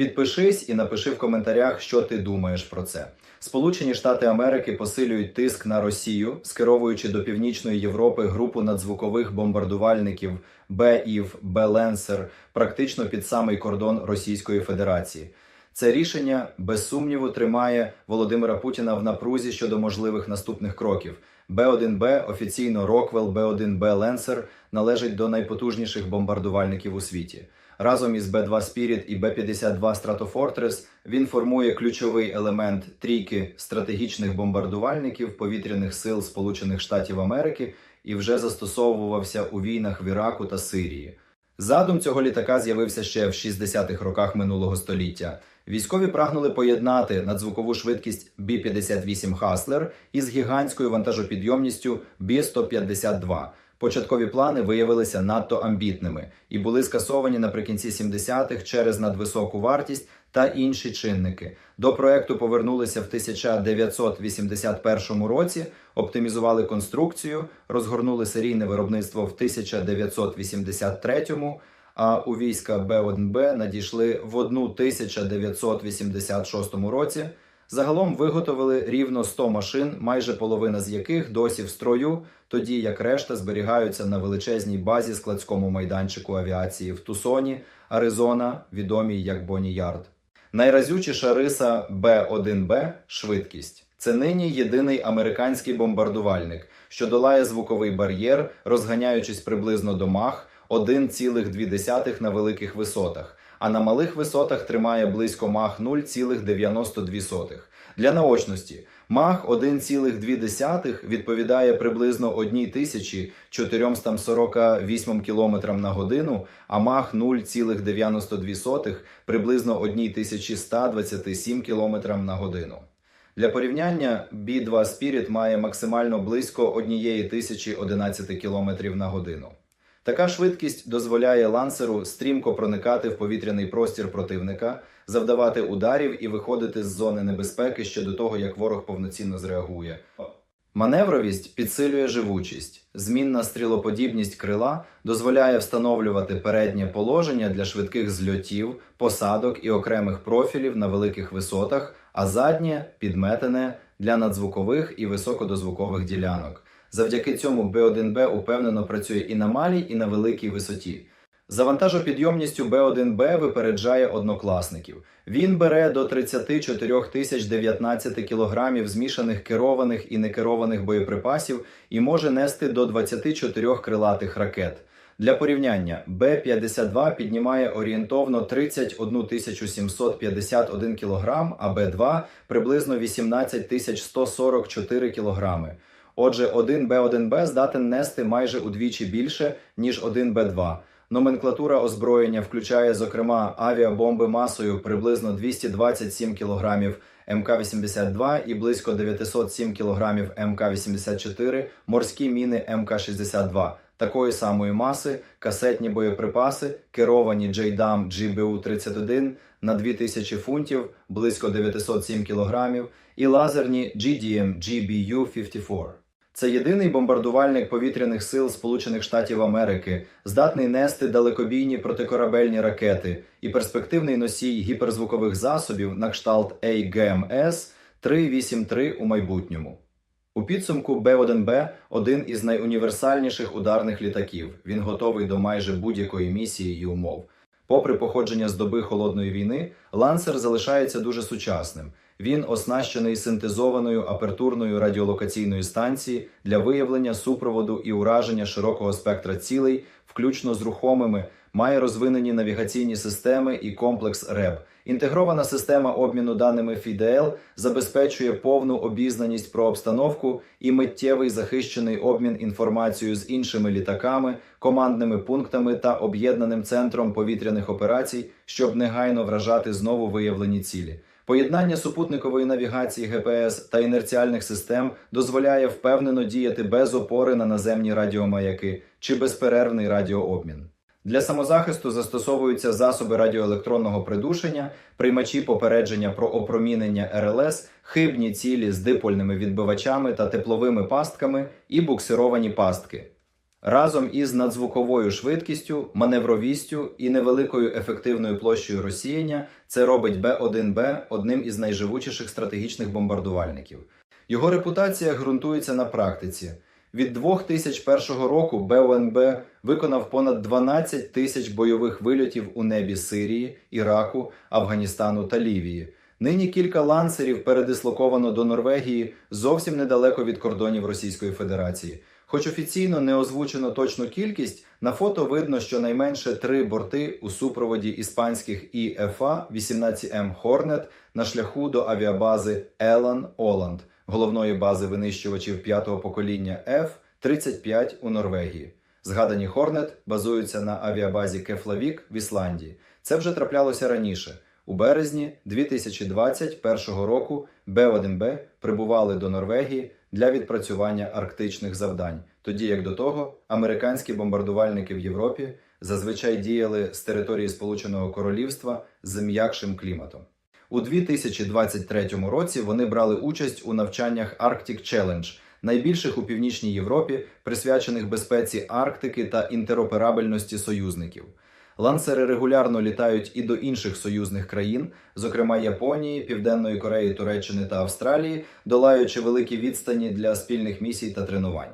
Підпишись і напиши в коментарях, що ти думаєш про це. Сполучені Штати Америки посилюють тиск на Росію, скеровуючи до Північної Європи групу надзвукових бомбардувальників Б-ІВ, Б-Ленсер, практично під самий кордон Російської Федерації. Це рішення без сумніву тримає Володимира Путіна в напрузі щодо можливих наступних кроків. Б-1Б, офіційно Роквел, Б-1Б Ленсер належить до найпотужніших бомбардувальників у світі. Разом із Б-2 Spirit і Б-52 Stratofortress він формує ключовий елемент трійки стратегічних бомбардувальників повітряних сил Сполучених Штатів Америки і вже застосовувався у війнах в Іраку та Сирії. Задум цього літака з'явився ще в 60-х роках минулого століття. Військові прагнули поєднати надзвукову швидкість B-58 Хаслер із гігантською вантажопідйомністю B-152. Початкові плани виявилися надто амбітними і були скасовані наприкінці 70-х через надвисоку вартість та інші чинники. До проекту повернулися в 1981 році, оптимізували конструкцію, розгорнули серійне виробництво в 1983 а у війська Б-1Б надійшли в 1986 році. Загалом виготовили рівно 100 машин, майже половина з яких досі в строю, тоді як решта зберігаються на величезній базі складському майданчику авіації в Тусоні, Аризона, відомій як Бонні Ярд. Найразючіша риса Б-1Б швидкість. Це нині єдиний американський бомбардувальник, що долає звуковий бар'єр, розганяючись приблизно до мах 1,2 на великих висотах, а на малих висотах тримає близько мах 0,92. Для наочності мах 1,2 відповідає приблизно 1448 км на годину, а мах 0,92 приблизно 1127 км на годину. Для порівняння B2 Spirit має максимально близько 1011 км на годину. Така швидкість дозволяє лансеру стрімко проникати в повітряний простір противника, завдавати ударів і виходити з зони небезпеки ще до того, як ворог повноцінно зреагує. Маневровість підсилює живучість. Змінна стрілоподібність крила дозволяє встановлювати переднє положення для швидких зльотів, посадок і окремих профілів на великих висотах, а заднє підметене для надзвукових і високодозвукових ділянок. Завдяки цьому Б1Б упевнено працює і на малій, і на великій висоті. За вантажопідйомністю Б1Б випереджає однокласників. Він бере до 34 тисяч 19 кілограмів змішаних керованих і некерованих боєприпасів і може нести до 24 крилатих ракет. Для порівняння Б-52 піднімає орієнтовно 31 751 кг, а Б-2 приблизно 18 144 кг. Отже, один Б1Б здатен нести майже удвічі більше, ніж один Б2. Номенклатура озброєння включає, зокрема, авіабомби масою приблизно 227 кг МК-82 і близько 907 кг МК-84, морські міни МК-62, такої самої маси, касетні боєприпаси, керовані JDAM GBU-31 на 2000 фунтів, близько 907 кг, і лазерні GDM GBU-54. Це єдиний бомбардувальник повітряних сил Сполучених Штатів Америки, здатний нести далекобійні протикорабельні ракети і перспективний носій гіперзвукових засобів на кшталт AGMS 383 у майбутньому. У підсумку Б-1Б один із найуніверсальніших ударних літаків. Він готовий до майже будь-якої місії і умов. Попри походження з доби холодної війни, лансер залишається дуже сучасним. Він оснащений синтезованою апертурною радіолокаційною станцією для виявлення супроводу і ураження широкого спектра цілей, включно з рухомими, має розвинені навігаційні системи і комплекс РЕБ. Інтегрована система обміну даними FIDL забезпечує повну обізнаність про обстановку і миттєвий захищений обмін інформацією з іншими літаками, командними пунктами та об'єднаним центром повітряних операцій, щоб негайно вражати знову виявлені цілі. Поєднання супутникової навігації ГПС та інерціальних систем дозволяє впевнено діяти без опори на наземні радіомаяки чи безперервний радіообмін. Для самозахисту застосовуються засоби радіоелектронного придушення, приймачі попередження про опромінення РЛС, хибні цілі з дипольними відбивачами та тепловими пастками і буксировані пастки. Разом із надзвуковою швидкістю, маневровістю і невеликою ефективною площею розсіяння це робить Б-1Б одним із найживучіших стратегічних бомбардувальників. Його репутація ґрунтується на практиці. Від 2001 року Б-1Б виконав понад 12 тисяч бойових вильотів у небі Сирії, Іраку, Афганістану та Лівії. Нині кілька ланцерів передислоковано до Норвегії зовсім недалеко від кордонів Російської Федерації. Хоч офіційно не озвучено точну кількість, на фото видно, що найменше три борти у супроводі іспанських ІФА 18М Хорнет на шляху до авіабази Елан Оланд, головної бази винищувачів п'ятого покоління F-35 у Норвегії. Згадані Хорнет базуються на авіабазі Кефлавік в Ісландії. Це вже траплялося раніше. У березні 2021 року Б-1Б прибували до Норвегії для відпрацювання арктичних завдань, тоді як до того американські бомбардувальники в Європі зазвичай діяли з території Сполученого Королівства з м'якшим кліматом. У 2023 році вони брали участь у навчаннях Arctic Challenge, найбільших у північній Європі, присвячених безпеці Арктики та інтероперабельності союзників. Лансери регулярно літають і до інших союзних країн, зокрема Японії, Південної Кореї, Туреччини та Австралії, долаючи великі відстані для спільних місій та тренувань.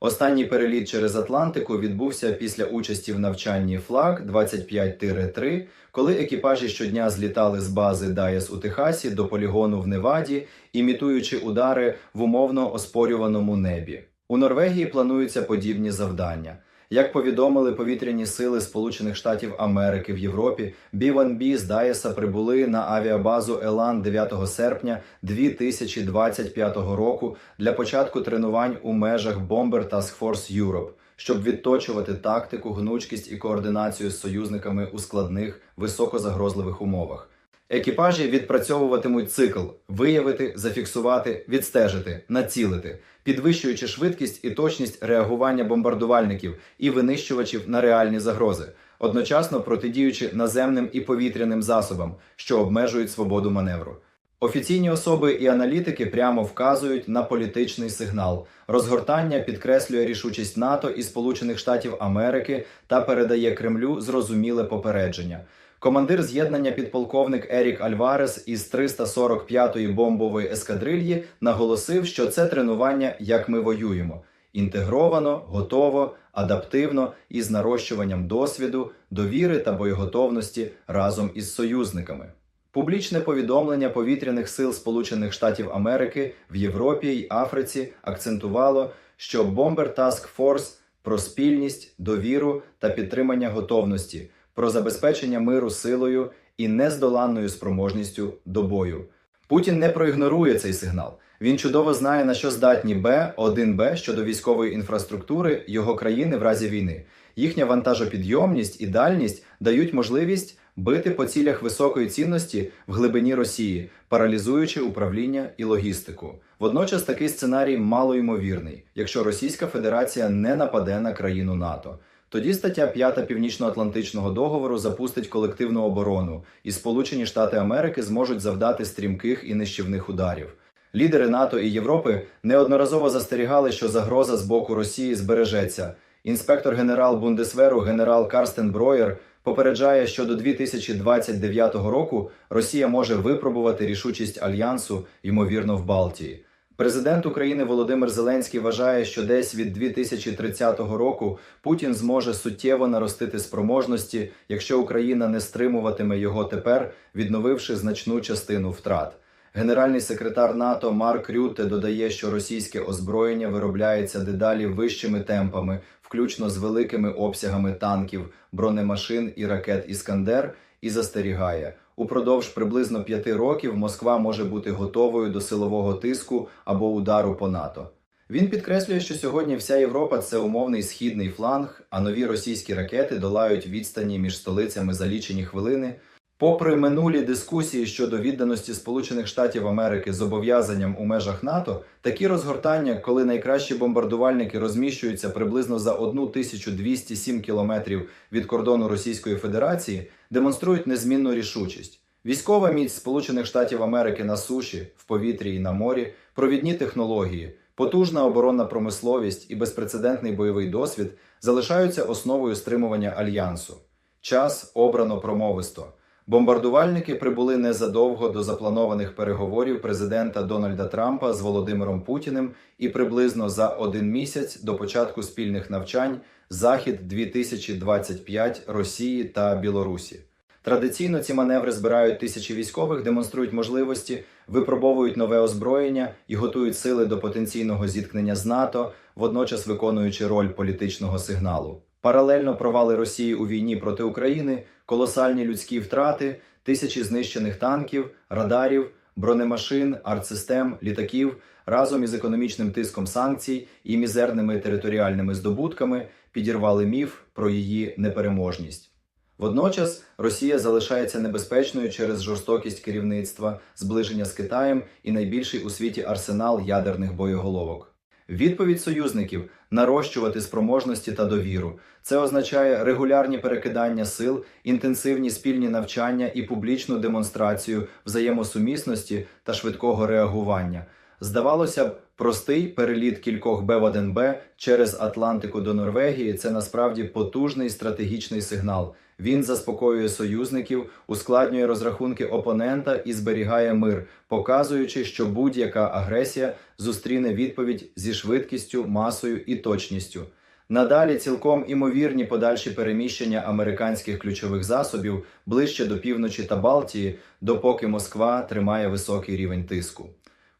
Останній переліт через Атлантику відбувся після участі в навчанні флаг 25-3, коли екіпажі щодня злітали з бази Дайес у Техасі до полігону в Неваді, імітуючи удари в умовно оспорюваному небі. У Норвегії плануються подібні завдання. Як повідомили повітряні сили Сполучених Штатів Америки в Європі, B-1B з Дайеса прибули на авіабазу Елан 9 серпня 2025 року для початку тренувань у межах Bomber Task Force Europe, щоб відточувати тактику, гнучкість і координацію з союзниками у складних високозагрозливих умовах. Екіпажі відпрацьовуватимуть цикл виявити, зафіксувати, відстежити, націлити, підвищуючи швидкість і точність реагування бомбардувальників і винищувачів на реальні загрози, одночасно протидіючи наземним і повітряним засобам, що обмежують свободу маневру. Офіційні особи і аналітики прямо вказують на політичний сигнал. Розгортання підкреслює рішучість НАТО і Сполучених Штатів Америки та передає Кремлю зрозуміле попередження. Командир з'єднання підполковник Ерік Альварес із 345-ї бомбової ескадрильї наголосив, що це тренування як ми воюємо інтегровано, готово, адаптивно і з нарощуванням досвіду, довіри та боєготовності разом із союзниками. Публічне повідомлення повітряних сил Сполучених Штатів Америки в Європі й Африці акцентувало, що Bomber Task Force про спільність, довіру та підтримання готовності, про забезпечення миру силою і нездоланною спроможністю до бою. Путін не проігнорує цей сигнал. Він чудово знає, на що здатні Б, 1Б щодо військової інфраструктури його країни в разі війни. Їхня вантажопідйомність і дальність дають можливість бити по цілях високої цінності в глибині Росії, паралізуючи управління і логістику. Водночас такий сценарій малоймовірний, якщо Російська Федерація не нападе на країну НАТО. Тоді стаття 5 Північно-Атлантичного договору запустить колективну оборону, і Сполучені Штати Америки зможуть завдати стрімких і нищівних ударів. Лідери НАТО і Європи неодноразово застерігали, що загроза з боку Росії збережеться. Інспектор генерал Бундесверу генерал Карстен Броєр попереджає, що до 2029 року Росія може випробувати рішучість альянсу, ймовірно, в Балтії. Президент України Володимир Зеленський вважає, що десь від 2030 року Путін зможе суттєво наростити спроможності, якщо Україна не стримуватиме його тепер, відновивши значну частину втрат. Генеральний секретар НАТО Марк Рюте додає, що російське озброєння виробляється дедалі вищими темпами, включно з великими обсягами танків, бронемашин і ракет Іскандер, і застерігає. Упродовж приблизно п'яти років Москва може бути готовою до силового тиску або удару по НАТО. Він підкреслює, що сьогодні вся Європа це умовний східний фланг, а нові російські ракети долають відстані між столицями за лічені хвилини. Попри минулі дискусії щодо відданості Сполучених Штатів Америки зобов'язанням у межах НАТО, такі розгортання, коли найкращі бомбардувальники розміщуються приблизно за 1207 кілометрів від кордону Російської Федерації, демонструють незмінну рішучість. Військова міць Сполучених Штатів Америки на суші, в повітрі і на морі, провідні технології, Потужна оборонна промисловість і безпрецедентний бойовий досвід залишаються основою стримування альянсу. Час обрано промовисто. Бомбардувальники прибули незадовго до запланованих переговорів президента Дональда Трампа з Володимиром Путіним і приблизно за один місяць до початку спільних навчань Захід 2025 Росії та Білорусі. Традиційно ці маневри збирають тисячі військових, демонструють можливості, випробовують нове озброєння і готують сили до потенційного зіткнення з НАТО, водночас виконуючи роль політичного сигналу. Паралельно провали Росії у війні проти України, колосальні людські втрати, тисячі знищених танків, радарів, бронемашин, артсистем, літаків разом із економічним тиском санкцій і мізерними територіальними здобутками підірвали міф про її непереможність. Водночас Росія залишається небезпечною через жорстокість керівництва, зближення з Китаєм і найбільший у світі арсенал ядерних боєголовок. Відповідь союзників нарощувати спроможності та довіру. Це означає регулярні перекидання сил, інтенсивні спільні навчання і публічну демонстрацію взаємосумісності та швидкого реагування. Здавалося б, простий переліт кількох Б-1Б через Атлантику до Норвегії це насправді потужний стратегічний сигнал. Він заспокоює союзників, ускладнює розрахунки опонента і зберігає мир, показуючи, що будь-яка агресія зустріне відповідь зі швидкістю, масою і точністю. Надалі цілком імовірні подальші переміщення американських ключових засобів ближче до півночі та Балтії, допоки Москва тримає високий рівень тиску.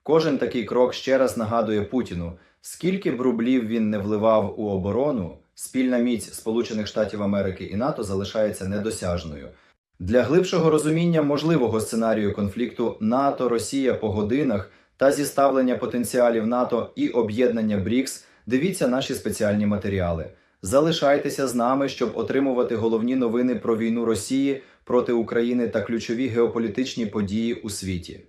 Кожен такий крок ще раз нагадує Путіну, скільки б рублів він не вливав у оборону, спільна міць Сполучених Штатів Америки і НАТО залишається недосяжною. Для глибшого розуміння можливого сценарію конфлікту НАТО Росія по годинах та зіставлення потенціалів НАТО і об'єднання БРІКС дивіться наші спеціальні матеріали. Залишайтеся з нами, щоб отримувати головні новини про війну Росії проти України та ключові геополітичні події у світі.